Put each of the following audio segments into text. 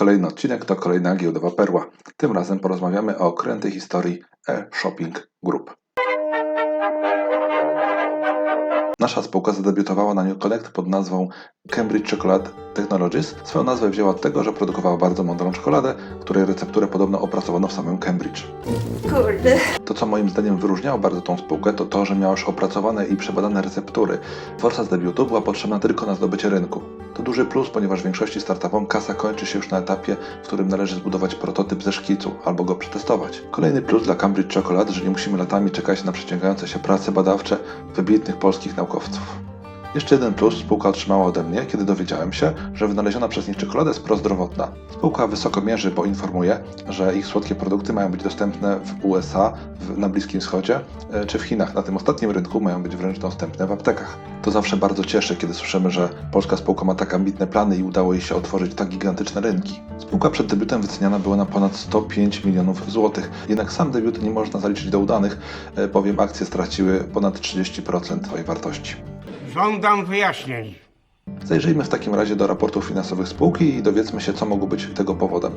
Kolejny odcinek to kolejna giełdowa perła. Tym razem porozmawiamy o krętej historii e-shopping group. Nasza spółka zadebiutowała na New Connect pod nazwą Cambridge Chocolate Technologies. Swoją nazwę wzięła od tego, że produkowała bardzo mądrą czekoladę, której recepturę podobno opracowano w samym Cambridge. Kurde. To, co moim zdaniem wyróżniało bardzo tą spółkę, to to, że miała już opracowane i przebadane receptury. Forsa z debiutu była potrzebna tylko na zdobycie rynku. To duży plus, ponieważ w większości startupom kasa kończy się już na etapie, w którym należy zbudować prototyp ze szkicu albo go przetestować. Kolejny plus dla Cambridge Chocolate, że nie musimy latami czekać na przeciągające się prace badawcze wybitnych polskich naukowców. Jeszcze jeden plus spółka otrzymała ode mnie, kiedy dowiedziałem się, że wynaleziona przez nich czekolada jest prozdrowotna. Spółka wysoko mierzy, bo informuje, że ich słodkie produkty mają być dostępne w USA, w, na Bliskim Wschodzie e, czy w Chinach. Na tym ostatnim rynku mają być wręcz dostępne w aptekach. To zawsze bardzo cieszy, kiedy słyszymy, że polska spółka ma tak ambitne plany i udało jej się otworzyć tak gigantyczne rynki. Spółka przed debiutem wyceniana była na ponad 105 milionów złotych, jednak sam debiut nie można zaliczyć do udanych, e, bowiem akcje straciły ponad 30% swojej wartości. Żądam wyjaśnień. Zajrzyjmy w takim razie do raportów finansowych spółki i dowiedzmy się, co mogło być tego powodem.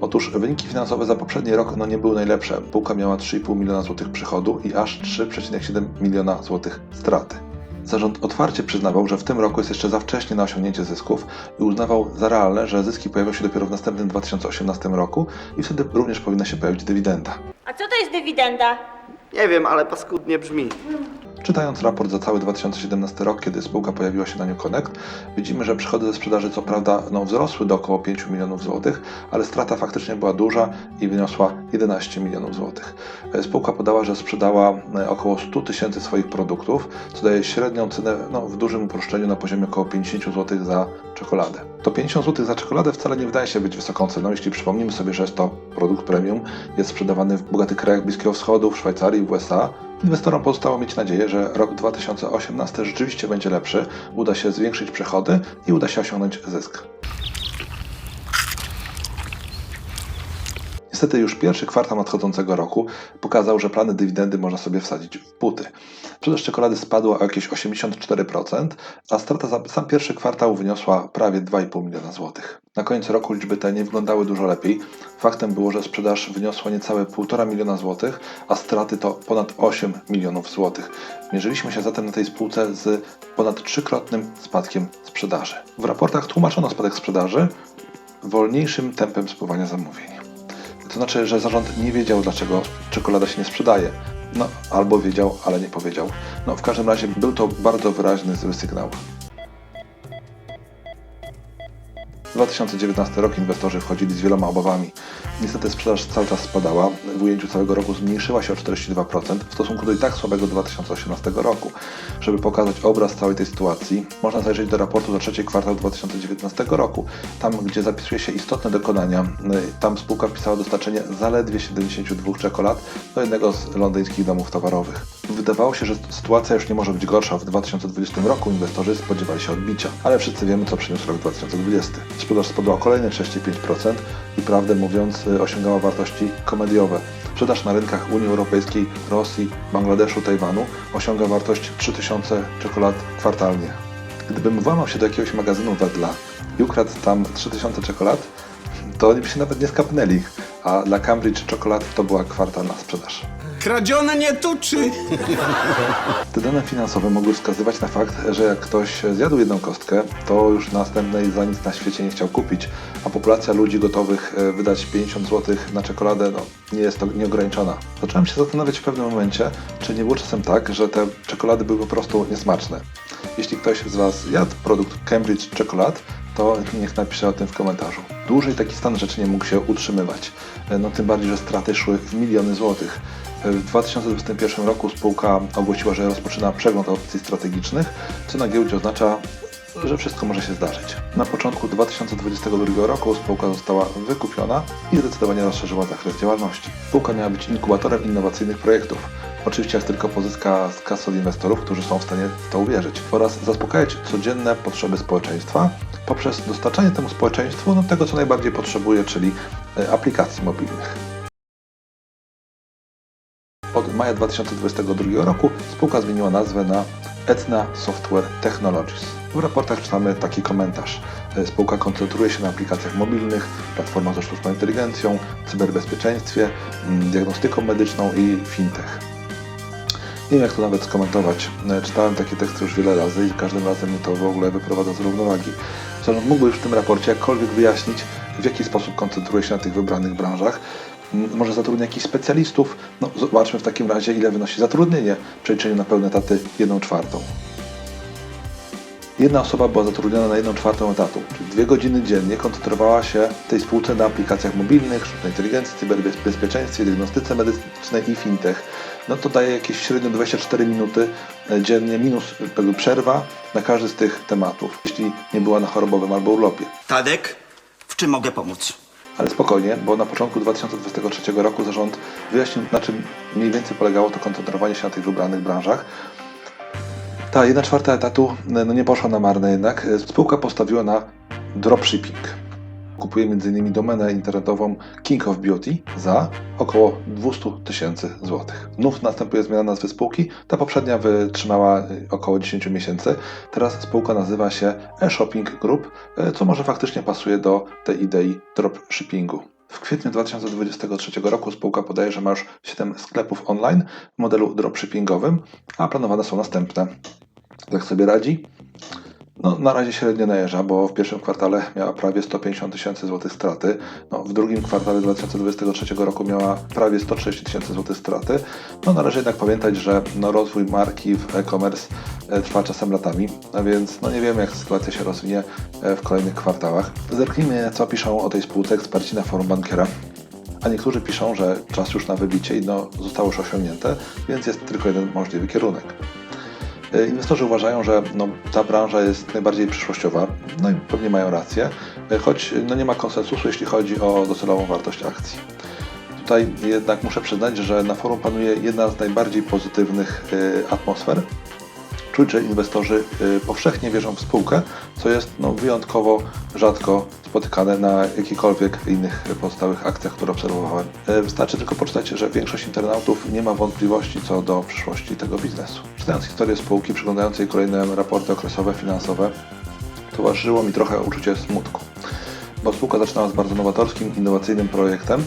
Otóż wyniki finansowe za poprzedni rok no, nie były najlepsze. Spółka miała 3,5 miliona złotych przychodu i aż 3,7 miliona złotych straty. Zarząd otwarcie przyznawał, że w tym roku jest jeszcze za wcześnie na osiągnięcie zysków i uznawał za realne, że zyski pojawią się dopiero w następnym 2018 roku i wtedy również powinna się pojawić dywidenda. A co to jest dywidenda? Nie wiem, ale paskudnie brzmi. Czytając raport za cały 2017 rok, kiedy spółka pojawiła się na New Connect, widzimy, że przychody ze sprzedaży co prawda no, wzrosły do około 5 milionów złotych, ale strata faktycznie była duża i wyniosła 11 milionów złotych. E, Spółka podała, że sprzedała e, około 100 tysięcy swoich produktów, co daje średnią cenę no, w dużym uproszczeniu na poziomie około 50 zł za czekoladę. To 50 zł za czekoladę wcale nie wydaje się być wysoką ceną, jeśli przypomnimy sobie, że jest to produkt premium, jest sprzedawany w bogatych krajach Bliskiego Wschodu, w Szwajcarii, w USA. Inwestorom pozostało mieć nadzieję, że rok 2018 rzeczywiście będzie lepszy, uda się zwiększyć przychody i uda się osiągnąć zysk. Niestety już pierwszy kwartał nadchodzącego roku pokazał, że plany dywidendy można sobie wsadzić w buty. Sprzedaż czekolady spadła o jakieś 84%, a strata za sam pierwszy kwartał wyniosła prawie 2,5 miliona złotych. Na koniec roku liczby te nie wyglądały dużo lepiej. Faktem było, że sprzedaż wyniosła niecałe 1,5 miliona złotych, a straty to ponad 8 milionów złotych. Mierzyliśmy się zatem na tej spółce z ponad trzykrotnym spadkiem sprzedaży. W raportach tłumaczono spadek sprzedaży wolniejszym tempem spływania zamówień. To znaczy, że zarząd nie wiedział, dlaczego czekolada się nie sprzedaje. No, albo wiedział, ale nie powiedział. No, w każdym razie był to bardzo wyraźny zły sygnał. 2019 rok inwestorzy wchodzili z wieloma obawami. Niestety sprzedaż cały czas spadała. W ujęciu całego roku zmniejszyła się o 42% w stosunku do i tak słabego 2018 roku. Żeby pokazać obraz całej tej sytuacji, można zajrzeć do raportu za trzeci kwartał 2019 roku. Tam, gdzie zapisuje się istotne dokonania, y, tam spółka pisała dostarczenie zaledwie 72 czekolad do jednego z londyńskich domów towarowych. Wydawało się, że sytuacja już nie może być gorsza. W 2020 roku inwestorzy spodziewali się odbicia, ale wszyscy wiemy, co przyniósł rok 2020. Sprzedaż spadła o kolejne 35% i prawdę mówiąc osiągała wartości komediowe. Sprzedaż na rynkach Unii Europejskiej, Rosji, Bangladeszu, Tajwanu osiąga wartość 3000 czekolad kwartalnie. Gdybym włamał się do jakiegoś magazynu Wedla i ukradł tam 3000 czekolad, to oni by się nawet nie skapnęli, a dla Cambridge czekolad to była kwartalna sprzedaż. Kradzione nie tuczy. Te dane finansowe mogły wskazywać na fakt, że jak ktoś zjadł jedną kostkę, to już następnej za nic na świecie nie chciał kupić, a populacja ludzi gotowych e, wydać 50 zł na czekoladę no, nie jest to nieograniczona. Zacząłem się zastanawiać w pewnym momencie, czy nie było czasem tak, że te czekolady były po prostu niesmaczne. Jeśli ktoś z Was jadł produkt Cambridge Chocolate, to niech napisze o tym w komentarzu. Dłużej taki stan rzeczy nie mógł się utrzymywać. E, No tym bardziej, że straty szły w miliony złotych. W 2021 roku spółka ogłosiła, że rozpoczyna przegląd opcji strategicznych, co na giełdzie oznacza, że wszystko może się zdarzyć. Na początku 2022 roku spółka została wykupiona i zdecydowanie rozszerzyła zakres działalności. Spółka miała być inkubatorem innowacyjnych projektów. Oczywiście jak tylko pozyska z kasy od inwestorów, którzy są w stanie w to uwierzyć oraz zaspokajać codzienne potrzeby społeczeństwa poprzez dostarczanie temu społeczeństwu no, tego, co najbardziej potrzebuje, czyli e, aplikacji mobilnych. Od maja 2022 roku spółka zmieniła nazwę na Etna Software Technologies. W raportach czytamy taki komentarz. E, Spółka koncentruje się na aplikacjach mobilnych, platformach ze sztuczną inteligencją, cyberbezpieczeństwie, mm, diagnostyką medyczną i fintech. Nie wiem jak to nawet skomentować. E, Czytałem takie teksty już wiele razy i każdym razem mnie to w ogóle wyprowadza z równowagi. Zarząd mógłby już w tym raporcie jakkolwiek wyjaśnić, w jaki sposób koncentruje się na tych wybranych branżach. Może zatrudnia jakichś specjalistów. No, zobaczmy w takim razie, ile wynosi zatrudnienie w na pełne etaty 1 czwartą. Jedna osoba była zatrudniona na 1 czwartą etatu, czyli dwie godziny dziennie koncentrowała się w tej spółce na aplikacjach mobilnych, sztucznej inteligencji, cyberbezpieczeństwie, diagnostyce medycznej i fintech. No to daje jakieś średnio 24 minuty e, dziennie minus przerwa na każdy z tych tematów, jeśli nie była na chorobowym albo urlopie. Tadek, w czym mogę pomóc? Ale spokojnie, bo na początku 2023 roku zarząd wyjaśnił, na czym mniej więcej polegało to koncentrowanie się na tych wybranych branżach. Ta jedna czwarta etatu no nie poszła na marne jednak. Spółka postawiła na dropshipping. Kupuje m.in. domenę internetową King of Beauty za około 200 tysięcy złotych. Znów następuje zmiana nazwy spółki. Ta poprzednia wytrzymała y, około 10 miesięcy. Teraz spółka nazywa się e-shopping group, y, co może faktycznie pasuje do tej idei dropshippingu. W kwietniu 2023 roku spółka podaje, że ma już 7 sklepów online w modelu dropshippingowym, a planowane są następne. Jak sobie radzi? No, na razie średnio najeżdża, bo w pierwszym kwartale miała prawie 150 tysięcy złotych straty. No, w drugim kwartale 2023 roku miała prawie 130 tysięcy złotych straty. No, należy jednak pamiętać, że no, rozwój marki w e-commerce e, trwa czasem latami, a więc no, nie wiemy, jak sytuacja się rozwinie e, w kolejnych kwartałach. Zerknijmy, co piszą o tej spółce eksperci na forum bankiera. A niektórzy piszą, że czas już na wybicie i no, zostało już osiągnięte, więc jest tylko jeden możliwy kierunek. E, Inwestorzy uważają, że no, ta branża jest najbardziej przyszłościowa, no i pewnie mają rację, e, choć no, nie ma konsensusu, jeśli chodzi o docelową wartość akcji. Tutaj jednak muszę przyznać, że na forum panuje jedna z najbardziej pozytywnych e, atmosfer. Czuć, że inwestorzy e, powszechnie wierzą w spółkę, co jest no, wyjątkowo rzadko spotykane na jakichkolwiek innych pozostałych akcjach, które obserwowałem. E, Wystarczy tylko poczytać, że większość internautów nie ma wątpliwości co do przyszłości tego biznesu. Czytając historię spółki, przyglądając jej kolejne raporty okresowe, finansowe, towarzyszyło mi trochę uczucie smutku. Bo spółka zaczynała z bardzo nowatorskim, innowacyjnym projektem,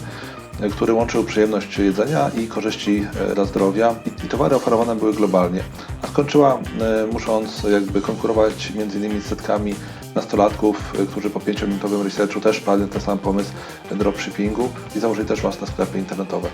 który łączył przyjemność jedzenia i korzyści e, dla zdrowia i, towary oferowane były globalnie. A skończyła e, musząc jakby konkurować między innymi z setkami nastolatków, e, którzy po pięciominutowym researchu też padli na ten sam pomysł dropshippingu i założyli też własne sklepy internetowe.